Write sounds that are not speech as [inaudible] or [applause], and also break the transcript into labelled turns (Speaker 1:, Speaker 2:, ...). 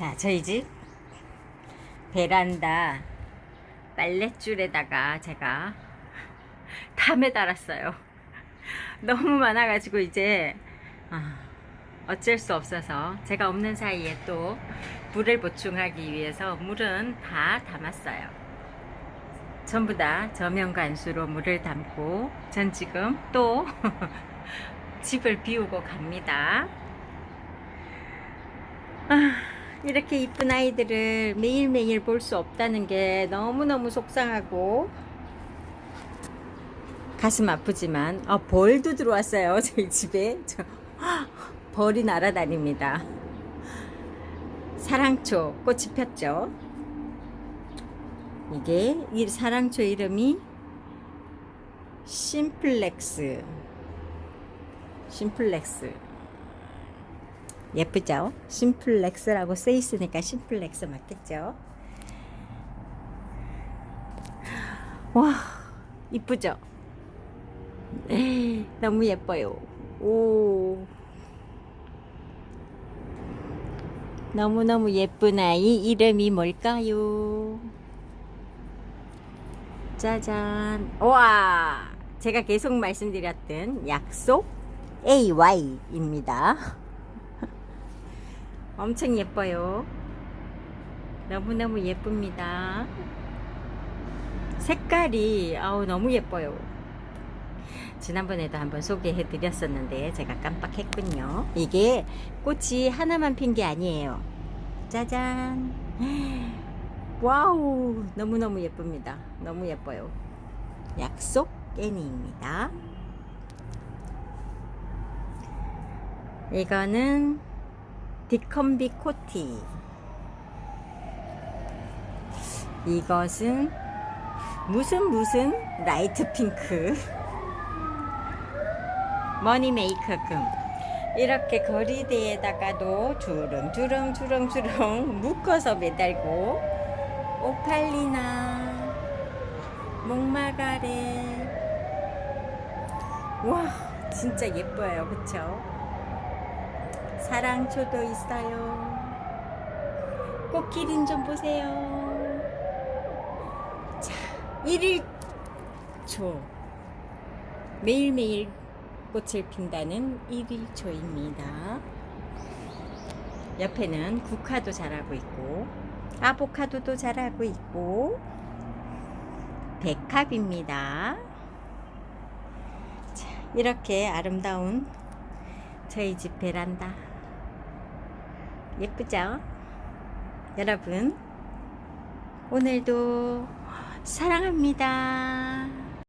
Speaker 1: 자, 저희 집 베란다 빨랫줄에다가 제가 다 매달았어요. 너무 많아가지고 이제 아, 어쩔 수 없어서 제가 없는 사이에 또 물을 보충하기 위해서 물은 다 담았어요. 전부 다 저면관수로 물을 담고 전 지금 또 [laughs] 집을 비우고 갑니다. 아, 이렇게 이쁜 아이들을 매일매일 볼 수 없다는 게 너무너무 속상하고 가슴 아프지만 아, 벌도 들어왔어요 [laughs] 저희 집에. 저, [gasps] 벌이 날아다닙니다. 사랑초 꽃이 폈죠? 이게 이 사랑초 이름이 심플렉스. 심플렉스 예쁘죠? 심플렉스라고 써 있으니까 심플렉스 맞겠죠? 와, 이쁘죠? [laughs] 너무 예뻐요. 오. 너무너무 예쁜 아이 이름이 뭘까요? 짜잔. 와! 제가 계속 말씀드렸던 약속 AY입니다. 엄청 예뻐요. 너무너무 예쁩니다. 색깔이 아우 너무 예뻐요. 지난번에도 한번 소개해 드렸었는데 제가 깜빡했군요. 이게 꽃이 하나만 핀 게 아니에요. 짜잔. 와우 너무너무 예쁩니다. 너무 예뻐요. 약속 깨니입니다. 이거는 디컴비 코티. 이것은 무슨 무슨 라이트 핑크. 머니 메이커금. 이렇게 거리대에다가도 주렁주렁 주렁주렁 묶어서 매달고 오팔리나 목마가레 와 진짜 예뻐요 그쵸? 사랑초도 있어요. 꽃기린 좀 보세요. 자, 1일초. 매일매일 꽃을 핀다는 1일초입니다. 옆에는 국화도 자라고 있고, 아보카도도 자라고 있고, 백합입니다. 자, 이렇게 아름다운 저희 집 베란다. 예쁘죠? 여러분, 오늘도 사랑합니다.